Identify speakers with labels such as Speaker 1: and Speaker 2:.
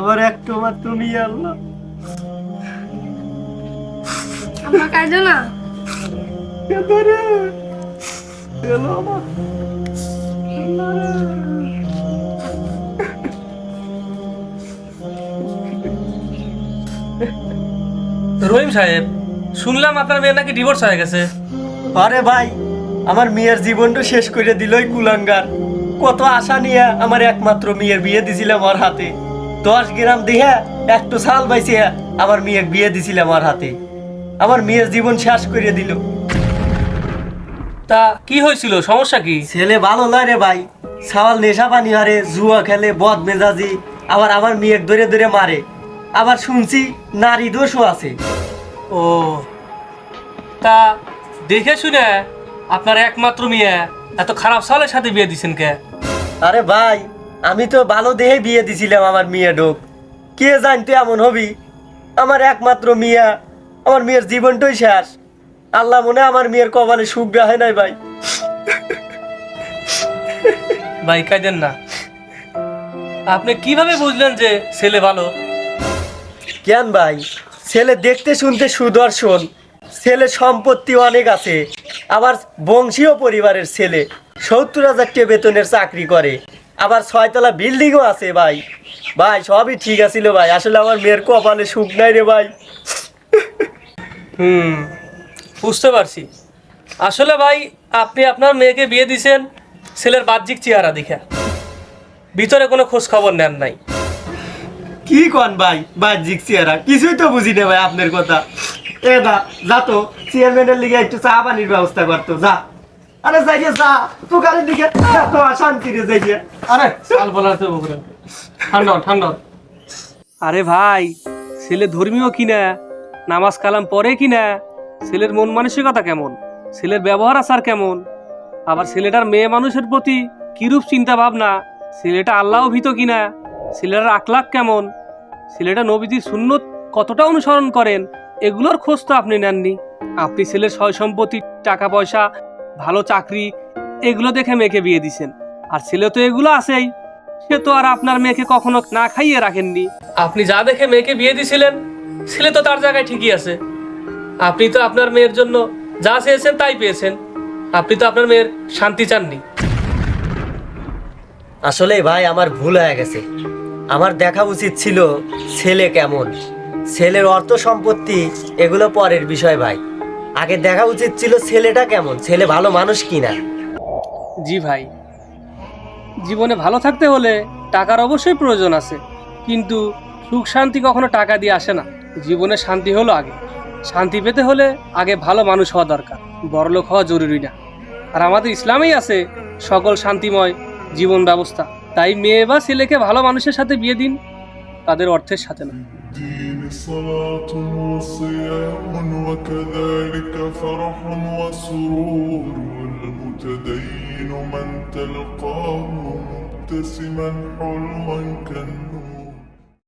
Speaker 1: আমার একটু আমার তুমি আল্লাহ
Speaker 2: না।
Speaker 1: কেঁদে রে গেল আমার
Speaker 3: রহিম সাহেব শুনলাম আপনার মেয়ে নাকি ডিভোর্স হয়ে গেছে।
Speaker 1: আরে ভাই আমার মেয়ের জীবনটা শেষ করে দিলই কুলাঙ্গার। কত আশা নিয়ে আমার একমাত্র মেয়ের বিয়ে দিছিলাম ওর হাতে। দশ গ্রাম দিয়ে একটু সাল পাইছে আমার মেয়ের বিয়ে দিছিলাম আমার হাতে। আমার মেয়ের জীবন শেষ করে দিল।
Speaker 3: তা কি হয়েছিল সমস্যা কি?
Speaker 1: ছেলে ভালো নয় রে ভাই। সাওয়াল নেশা পানি হারে জুয়া খেলে বদ মেজাজি আবার আমার মেয়ের ধরে ধরে মারে। আবার শুনছি নারী দোষও আছে।
Speaker 3: ও তা দেখে শুনে আপনার একমাত্র মেয়ে এত খারাপ সালের সাথে বিয়ে দিছেন কে?
Speaker 1: আরে ভাই আমি তো ভালো দেহে বিয়ে দিছিলাম আমার মেয়ে ডোক কে জানতে এমন হবি? আমার একমাত্র মিয়া আমার মেয়ের জীবনটাই শেষ। আল্লাহ মনে আমার মেয়ের কপালে সুখ হয় নাই ভাই।
Speaker 3: ভাই কাইদেন না। আপনি কীভাবে বুঝলেন যে ছেলে ভালো?
Speaker 1: কেন ভাই? ছেলে দেখতে শুনতে সুদর্শন। ছেলে সম্পত্তি অনেক আছে। আবার বংশীয় পরিবারের ছেলে। সত্তর হাজার বেতনের চাকরি করে। আবার ছয়তলা বিল্ডিংও আছে ভাই। ভাই সবই ঠিক আছিল ভাই। আসলে আমার মেয়ের কপালে সুখ নাই রে ভাই।
Speaker 3: হুম বুঝতে পারছি। আসলে ভাই আপনি আপনার মেয়েকে বিয়ে দিছেন ছেলের বাহ্যিক চেহারা দেখে। ভিতরে কোনো খোঁজ খবর নেন নাই।
Speaker 1: কি কন ভাই বাহ্যিক চেহারা? কিছুই তো বুঝি না ভাই আপনার কথা। এ দা যা তো চেয়ারম্যানের লিগে একটু চা পানির ব্যবস্থা করতো যা। আরে যাই গে, যা দিকে যা তো শান্তি রে।
Speaker 3: আরে চাল বলার তো বকুরে ঠান্ডা ঠান্ডা। আরে ভাই ছেলে ধর্মীয় কিনা নামাজ কালাম পড়ে কিনা ছেলের মন মানসিকতা কেমন ছেলের ব্যবহার আচার কেমন আবার ছেলেটার মেয়ে মানুষের প্রতি কিরূপ চিন্তা ভাবনা ছেলেটা আল্লাহ ভীত কিনা ছেলেটার আকলাক কেমন ছেলেটা নবীজির সুন্নত কতটা অনুসরণ করেন এগুলোর খোঁজ তো আপনি নেননি। আপনি ছেলের সয় সম্পত্তি টাকা পয়সা ভালো চাকরি এগুলো দেখে মেয়েকে বিয়ে দিছেন। আর ছেলে তো এগুলো আছেই। সে তো আর আপনার মেয়েকে কখনো না খাইয়ে রাখেননি। আপনি যা দেখে মেয়েকে বিয়ে দিছিলেন ছেলে তো তার জায়গায় ঠিকই আছে। আপনি তো আপনার মেয়ের জন্য যা চেয়েছেন তাই পেয়েছেন। আপনি তো আপনার মেয়ের শান্তি চাননি।
Speaker 1: আসলে ভাই আমার ভুল হয়ে গেছে। আমার দেখা উচিত ছিল ছেলে কেমন। ছেলের অর্থ সম্পত্তি এগুলো পরের বিষয় ভাই। আগে দেখা উচিত ছিল ছেলেটা কেমন? ছেলে ভালো মানুষ কিনা?
Speaker 3: জি ভাই। জীবনে ভালো থাকতে হলে টাকার অবশ্যই প্রয়োজন আছে। কিন্তু সুখ শান্তি কখনো টাকা দিয়ে আসে না। জীবনে শান্তি হলো আগে। শান্তি পেতে হলে আগে ভালো মানুষ হওয়া দরকার। বড়লোক হওয়া জরুরি না। আর আমাদের ইসলামেই আছে সকল শান্তিময় জীবন ব্যবস্থা। তাই মেয়ে বা ছেলেকে ভালো মানুষের সাথে বিয়ে দিন, তাদের অর্থের সাথে না।
Speaker 4: صلاة وصيام وكذلك فرح وسرور والمتدين من تلقاه مبتسما حلما كالنور.